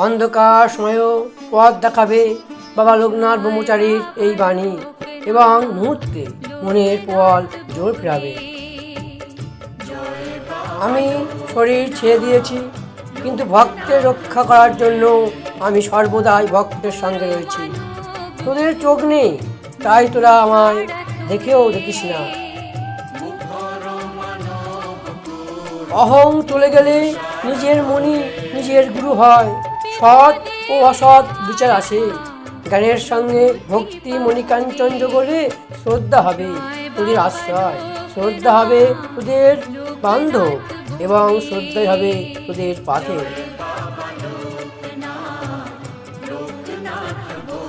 অন্ধকার সময়ও পথ দেখাবে বাবা লোকনাথ ব্রহ্মচারীর এই বাণী এবং মুহূর্তে মনের পল জোর ফেরাবে। আমি শরীর ছেড়ে দিয়েছি, কিন্তু ভক্তের রক্ষা করার জন্য আমি সর্বদাই ভক্তের সঙ্গে রয়েছি। তোদের চোখ নেই, তাই তোরা আমায় দেখেও দেখিস না। অহং চলে গেলে নিজের মনি নিজের গুরু হয়। সৎ ও অসৎ বিচার আসে। জ্ঞানের সঙ্গে ভক্তি মণিকাঞ্চন যোগলে শ্রদ্ধা হবে তোদের আশ্রয়। শ্রদ্ধা হবে তোদের বান্ধব এবং শ্রদ্ধাই হবে তোদের পাথে।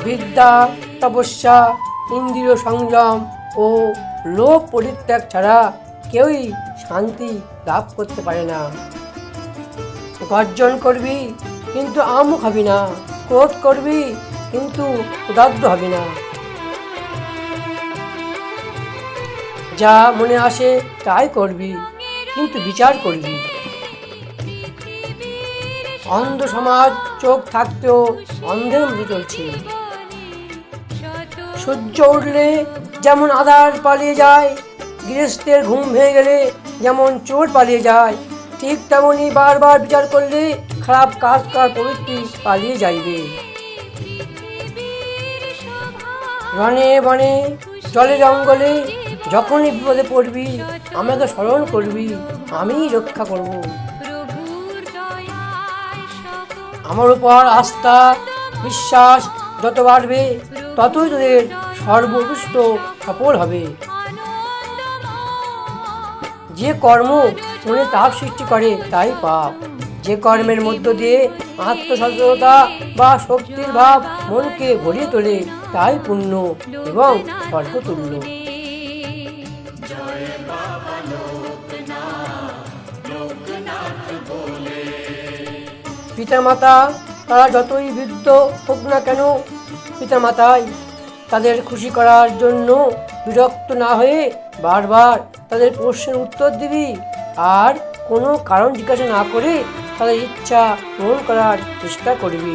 বিদ্যা, তপস্যা, ইন্দ্রিয় সংযম ও লোভ পরিত্যাগ ছাড়া কেউই শান্তি লাভ করতে পারে না। গর্জন করবি কিন্তু আমও খাবি না, ক্রোধ করবি কিন্তু উদার্ত হবি না। যা মনে আসে তাই করবি কিন্তু বিচার করবি। অন্ধ সমাজ চোখ থাকতেও অন্ধের মতো চলছে। সূর্য উঠলে যেমন আধার পালিয়ে যায়, গৃহস্থের ঘুম ভেঙে গেলে যেমন চোর পালিয়ে যায়, ঠিক তেমনই বারবার বিচার করলে খারাপ কাজ করার প্রবৃত্তি পালিয়ে যাইবে। রনে বনে, জলে জঙ্গলে, যখনই বিপদে পড়বি, আমাকে স্মরণ করবি, আমিই রক্ষা করব। আমার উপর আস্থা, বিশ্বাস যত বাড়বে, ততই তোদের সর্বোৎকৃষ্ট সফল হবে। যে কর্ম মনে তাপ সৃষ্টি করে, তাই পাপ। যে কর্মের মধ্য দিয়ে আত্মসচেতনতা বা শক্তির ভাব মনকে ভরিয়ে তোলে তাই পুণ্য এবং স্বর্গতুল্য। পিতামাতা তারা যতই বৃদ্ধ হোক না কেন পিতামাতাই তাদের খুশি করার জন্য বিরক্ত না হয়ে বারবার তাদের প্রশ্নের উত্তর দিবি। আর কোনো কারণ জিজ্ঞাসা না করে তাদের ইচ্ছা পূরণ করার চেষ্টা করবি